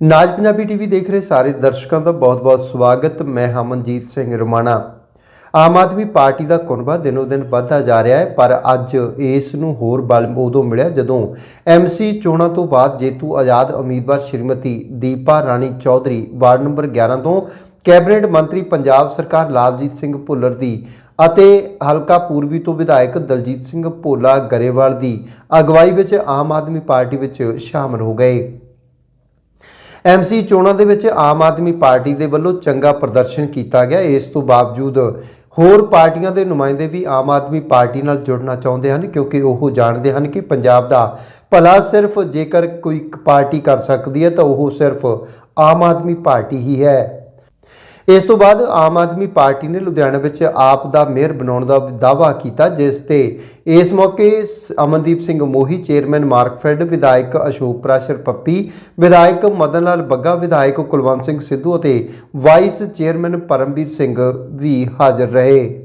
ਨਾਜ Punjabi TV ਦੇਖ ਰਹੇ ਸਾਰੇ ਦਰਸ਼ਕਾਂ ਦਾ ਬਹੁਤ-ਬਹੁਤ ਸਵਾਗਤ। ਮੈਂ ਹਮਨਜੀਤ ਸਿੰਘ ਰਮਾਣਾ। ਆਮ ਆਦਮੀ ਪਾਰਟੀ ਦਾ ਕੁਨਬਾ ਦਿਨੋ ਦਿਨ ਵੱਧਦਾ ਜਾ ਰਿਹਾ ਹੈ, ਪਰ ਅੱਜ ਇਸ ਨੂੰ ਹੋਰ ਬਲ ਉਦੋਂ ਮਿਲਿਆ ਜਦੋਂ ਐਮਸੀ ਚੋਣਾਂ ਤੋਂ ਬਾਅਦ ਜੇਤੂ ਆਜ਼ਾਦ ਉਮੀਦਵਾਰ ਸ਼੍ਰੀਮਤੀ ਦੀਪਾ ਰਾਣੀ ਚੌਧਰੀ ਵਾਰਡ ਨੰਬਰ 11 ਤੋਂ ਕੈਬਨਿਟ ਮੰਤਰੀ ਪੰਜਾਬ ਸਰਕਾਰ ਲਾਲਜੀਤ ਸਿੰਘ ਭੁੱਲਰ ਦੀ ਅਤੇ ਹਲਕਾ ਪੂਰਬੀ ਤੋਂ ਵਿਧਾਇਕ ਦਲਜੀਤ ਸਿੰਘ ਭੋਲਾ ਗਰੇਵਾਲ ਦੀ ਅਗਵਾਈ ਵਿੱਚ ਆਮ ਆਦਮੀ ਪਾਰਟੀ ਵਿੱਚ ਸ਼ਾਮਲ ਹੋ ਗਏ। ਐਮਸੀ ਚੋਣਾਂ ਦੇ ਵਿੱਚ ਆਮ ਆਦਮੀ ਪਾਰਟੀ ਦੇ ਵੱਲੋਂ ਚੰਗਾ ਪ੍ਰਦਰਸ਼ਨ ਕੀਤਾ ਗਿਆ। ਇਸ ਤੋਂ ਬਾਵਜੂਦ ਹੋਰ ਪਾਰਟੀਆਂ ਦੇ ਨੁਮਾਇੰਦੇ ਵੀ ਆਮ ਆਦਮੀ ਪਾਰਟੀ ਨਾਲ ਜੁੜਨਾ ਚਾਹੁੰਦੇ ਹਨ, ਕਿਉਂਕਿ ਉਹ ਜਾਣਦੇ ਹਨ ਕਿ ਪੰਜਾਬ ਦਾ ਭਲਾ ਸਿਰਫ ਜੇਕਰ ਕੋਈ ਪਾਰਟੀ ਕਰ ਸਕਦੀ ਹੈ, ਤਾਂ ਉਹ ਸਿਰਫ ਆਮ ਆਦਮੀ ਪਾਰਟੀ ਹੀ ਹੈ। ਇਸ ਤੋਂ ਬਾਅਦ ਆਮ ਆਦਮੀ ਪਾਰਟੀ ਨੇ ਲੁਧਿਆਣਾ ਵਿੱਚ ਆਪ ਦਾ ਮੇਅਰ ਬਣਾਉਣ ਦਾ ਦਾਅਵਾ ਕੀਤਾ, ਜਿਸ ਤੇ ਇਸ ਮੌਕੇ ਸ- ਅਮਨਦੀਪ ਸਿੰਘ ਮੋਹੀ, ਚੇਅਰਮੈਨ ਮਾਰਕਫੈਡ ਵਿਧਾਇਕ ਅਸ਼ੋਕ ਪ੍ਰਾਸ਼ਰ ਪੱਪੀ, ਵਿਧਾਇਕ ਮਦਨ ਲਾਲ ਬੱਗਾ, ਵਿਧਾਇਕ ਕੁਲਵੰਤ ਸਿੰਘ ਸਿੱਧੂ ਅਤੇ ਵਾਈਸ ਚੇਅਰਮੈਨ ਪਰਮਵੀਰ ਸਿੰਘ ਵੀ ਹਾਜ਼ਰ ਰਹੇ।